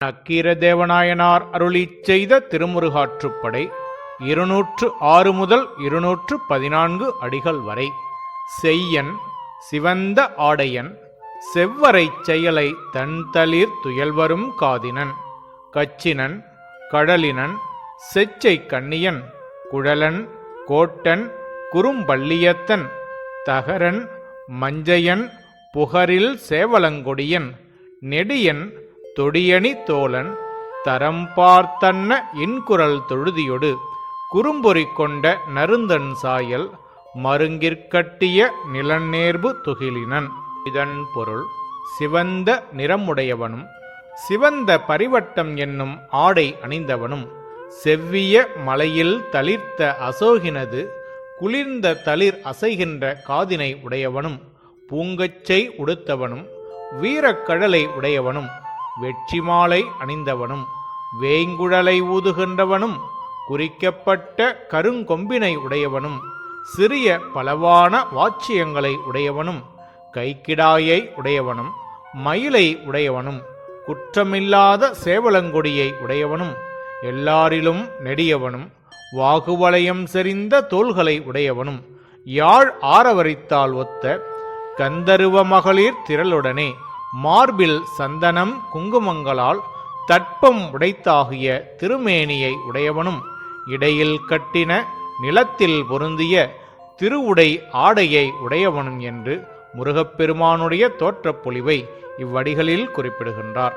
நக்கீரதேவநாயனார் அருளிச் செய்த திருமுருகாற்றுப்படை இருநூற்று ஆறு முதல் இருநூற்று பதினான்கு அடிகள் வரை. செய்யன் சிவந்த ஆடையன் செவ்வரைச் செயலை தன்தளிர் துயல்வரும் காதினன் கச்சினன் கடலினன் செச்சை கண்ணியன் குழலன் கோட்டன் குறும்பள்ளியத்தன் தகரன் மஞ்சையன் புகரில் சேவலங்கொடியன் நெடியன் தொடியணி தோழன் தரம் பார்த்தன்ன இன்குரல் தொழுதியொடு குறும்பொறி கொண்ட நருந்தன் சாயல் மருங்கிற்கட்டிய நிலநேர்பு துகிலினன். இதன் பொருள் சிவந்த நிறமுடையவனும் சிவந்த பரிவட்டம் என்னும் ஆடை அணிந்தவனும் செவ்விய மலையில் தளிர்த்த அசோகினது குளிர்ந்த தளிர் அசைகின்ற காதினை உடையவனும் பூங்கச்சை உடுத்தவனும் வீரக்கடலை உடையவனும் வெற்றி மாலை அணிந்தவனும் வேங்குழலை ஊதுகின்றவனும் குறிக்கப்பட்ட கருங்கொம்பினை உடையவனும் சிறிய பலவான வாச்சியங்களை உடையவனும் கைக்கிடாயை உடையவனும் மயிலை உடையவனும் குற்றமில்லாத சேவலங்கொடியை உடையவனும் எல்லாரிலும் நெடியவனும் வாகுவலயம் செறிந்த தோள்களை உடையவனும் யாழ் ஆரவரித்தால் ஒத்த கந்தருவ மகளிர் திரளுடனே. மார்பில் சந்தனம் குங்குமங்களால் தட்பம் உடைத்தாகிய திருமேனியை உடையவனும் இடையில் கட்டின நிலத்தில் பொருந்திய திருவுடை ஆடையை உடையவனும் என்று முருகப்பெருமானுடைய தோற்றப் பொலிவை இவ்வடிகளில் குறிப்பிடுகின்றார்.